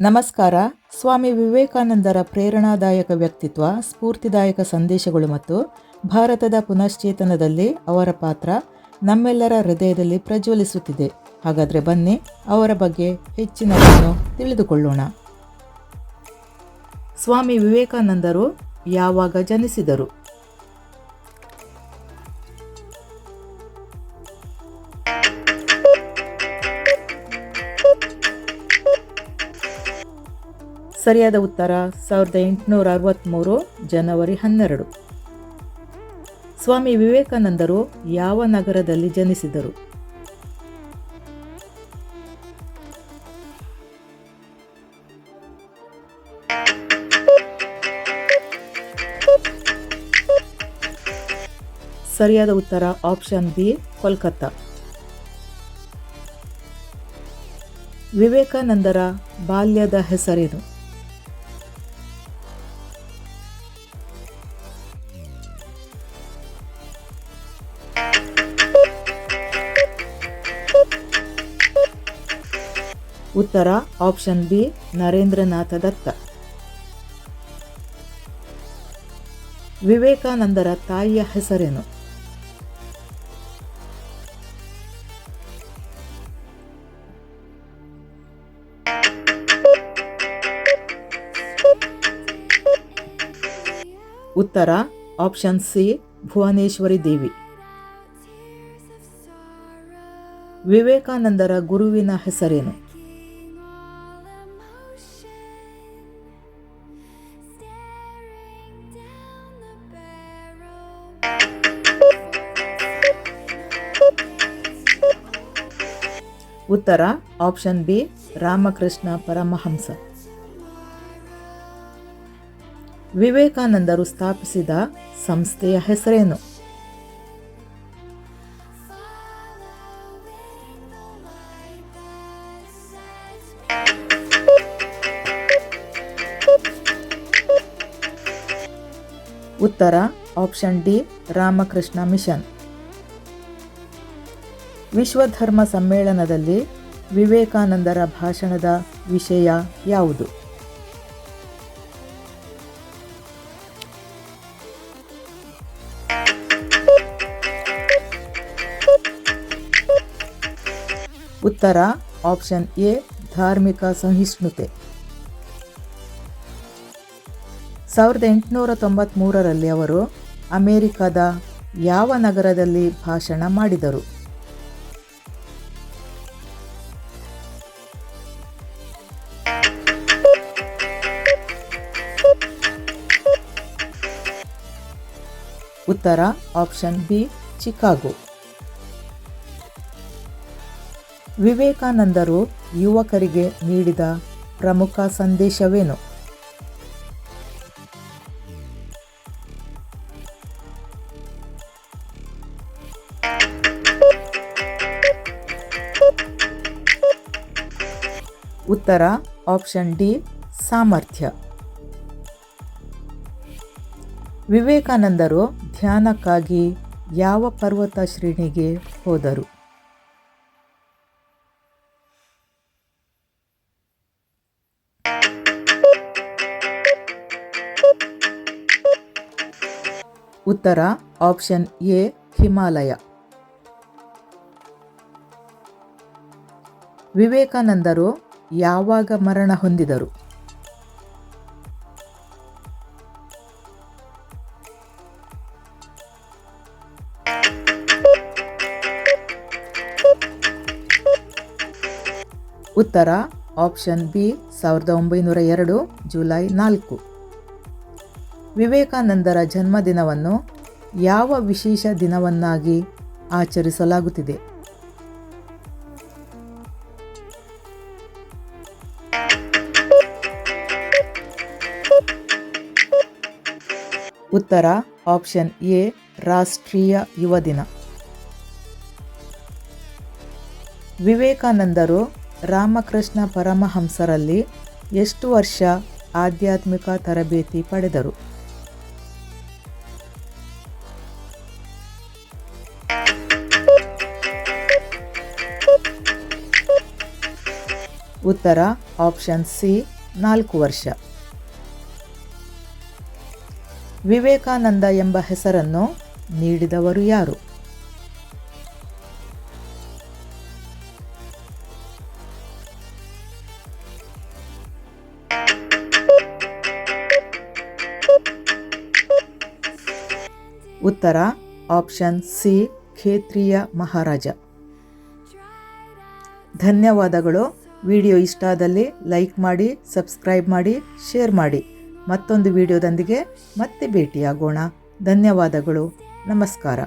ನಮಸ್ಕಾರ. ಸ್ವಾಮಿ ವಿವೇಕಾನಂದರ ಪ್ರೇರಣಾದಾಯಕ ವ್ಯಕ್ತಿತ್ವ, ಸ್ಫೂರ್ತಿದಾಯಕ ಸಂದೇಶಗಳು ಮತ್ತು ಭಾರತದ ಪುನಶ್ಚೇತನದಲ್ಲಿ ಅವರ ಪಾತ್ರ ನಮ್ಮೆಲ್ಲರ ಹೃದಯದಲ್ಲಿ ಪ್ರಜ್ವಲಿಸುತ್ತಿದೆ. ಹಾಗಾದರೆ ಬನ್ನಿ ಅವರ ಬಗ್ಗೆ ಹೆಚ್ಚಿನದನ್ನು ತಿಳಿದುಕೊಳ್ಳೋಣ. ಸ್ವಾಮಿ ವಿವೇಕಾನಂದರು ಯಾವಾಗ ಜನಿಸಿದರು? ಸರಿಯಾದ ಉತ್ತರ ಸಾವಿರದ ಎಂಟುನೂರ ಅರವತ್ತ್ಮೂರು ಜನವರಿ ಹನ್ನೆರಡು. ಸ್ವಾಮಿ ವಿವೇಕಾನಂದರು ಯಾವ ನಗರದಲ್ಲಿ ಜನಿಸಿದರು? ಸರಿಯಾದ ಉತ್ತರ ಆಪ್ಷನ್ ಬಿ, ಕೋಲ್ಕತ್ತಾ. ವಿವೇಕಾನಂದರ ಬಾಲ್ಯದ ಹೆಸರೇನು? ಉತ್ತರ ಆಪ್ಷನ್ ಬಿ ನರೇಂದ್ರನಾಥ ದತ್ತ. ವಿವೇಕಾನಂದರ ತಾಯಿಯ ಹೆಸರೇನು? ಉತ್ತರ ಆಪ್ಷನ್ ಸಿ ಭುವನೇಶ್ವರಿ ದೇವಿ. ವಿವೇಕಾನಂದರ ಗುರುವಿನ ಹೆಸರೇನು? ಉತ್ತರ ಆಪ್ಷನ್ ಬಿ ರಾಮಕೃಷ್ಣ ಪರಮಹಂಸ. ವಿವೇಕಾನಂದರು ಸ್ಥಾಪಿಸಿದ ಸಂಸ್ಥೆಯ ಹೆಸರೇನು? ಉತ್ತರ ಆಪ್ಷನ್ ಡಿ ರಾಮಕೃಷ್ಣ ಮಿಷನ್. ವಿಶ್ವಧರ್ಮ ಸಮ್ಮೇಳನದಲ್ಲಿ ವಿವೇಕಾನಂದರ ಭಾಷಣದ ವಿಷಯ ಯಾವುದು? ಉತ್ತರ, ಆಪ್ಷನ್ ಎ, ಧಾರ್ಮಿಕ ಸಹಿಷ್ಣುತೆ. ಸಾವಿರದ ಎಂಟುನೂರ ತೊಂಬತ್ತ್ಮೂರರಲ್ಲಿ ಅವರು ಅಮೆರಿಕದ ಯಾವ ನಗರದಲ್ಲಿ ಭಾಷಣ ಮಾಡಿದರು? ಉತ್ತರ ಆಪ್ಷನ್ ಬಿ ಚಿಕಾಗೋ. ವಿವೇಕಾನಂದರು ಯುವಕರಿಗೆ ನೀಡಿದ ಪ್ರಮುಖ ಸಂದೇಶವೇನು? ಉತ್ತರ ಆಪ್ಷನ್ ಡಿ ಸಾಮರ್ಥ್ಯ. ವಿವೇಕಾನಂದರು ಧ್ಯಾನಕ್ಕಾಗಿ ಯಾವ ಪರ್ವತ ಶ್ರೇಣಿಗೆ ಹೋದರು? ಉತ್ತರ ಆಪ್ಷನ್ ಎ ಹಿಮಾಲಯ. ವಿವೇಕಾನಂದರು ಯಾವಾಗ ಮರಣ ಹೊಂದಿದರು? ಉತ್ತರ, ಆಪ್ಷನ್ ಬಿ, ಸಾವಿರದ ಒಂಬೈನೂರ ಎರಡು, ಜುಲೈ ನಾಲ್ಕು. ವಿವೇಕಾನಂದರ ಜನ್ಮದಿನವನ್ನು ಯಾವ ವಿಶೇಷ ದಿನವನ್ನಾಗಿ ಆಚರಿಸಲಾಗುತ್ತಿದೆ? ಉತ್ತರ, ಆಪ್ಷನ್ ಎ, ರಾಷ್ಟ್ರೀಯ ಯುವ ದಿನ. ವಿವೇಕಾನಂದರು ರಾಮಕೃಷ್ಣ ಪರಮಹಂಸರಲ್ಲಿ ಎಷ್ಟು ವರ್ಷ ಆಧ್ಯಾತ್ಮಿಕ ತರಬೇತಿ ಪಡೆದರು? ಉತ್ತರ ಆಪ್ಷನ್ ಸಿ, ನಾಲ್ಕು ವರ್ಷ. ವಿವೇಕಾನಂದ ಎಂಬ ಹೆಸರನ್ನು ನೀಡಿದವರು ಯಾರು? ಉತ್ತರ ಆಪ್ಷನ್ ಸಿ ಖೇತ್ರಿಯ ಮಹಾರಾಜ. ಧನ್ಯವಾದಗಳು. ವಿಡಿಯೋ ಇಷ್ಟ ಆದಲ್ಲಿ ಲೈಕ್ ಮಾಡಿ, ಸಬ್ಸ್ಕ್ರೈಬ್ ಮಾಡಿ, ಶೇರ್ ಮಾಡಿ. ಮತ್ತೊಂದು ವಿಡಿಯೋದೊಂದಿಗೆ ಮತ್ತೆ ಭೇಟಿಯಾಗೋಣ. ಧನ್ಯವಾದಗಳು. ನಮಸ್ಕಾರ.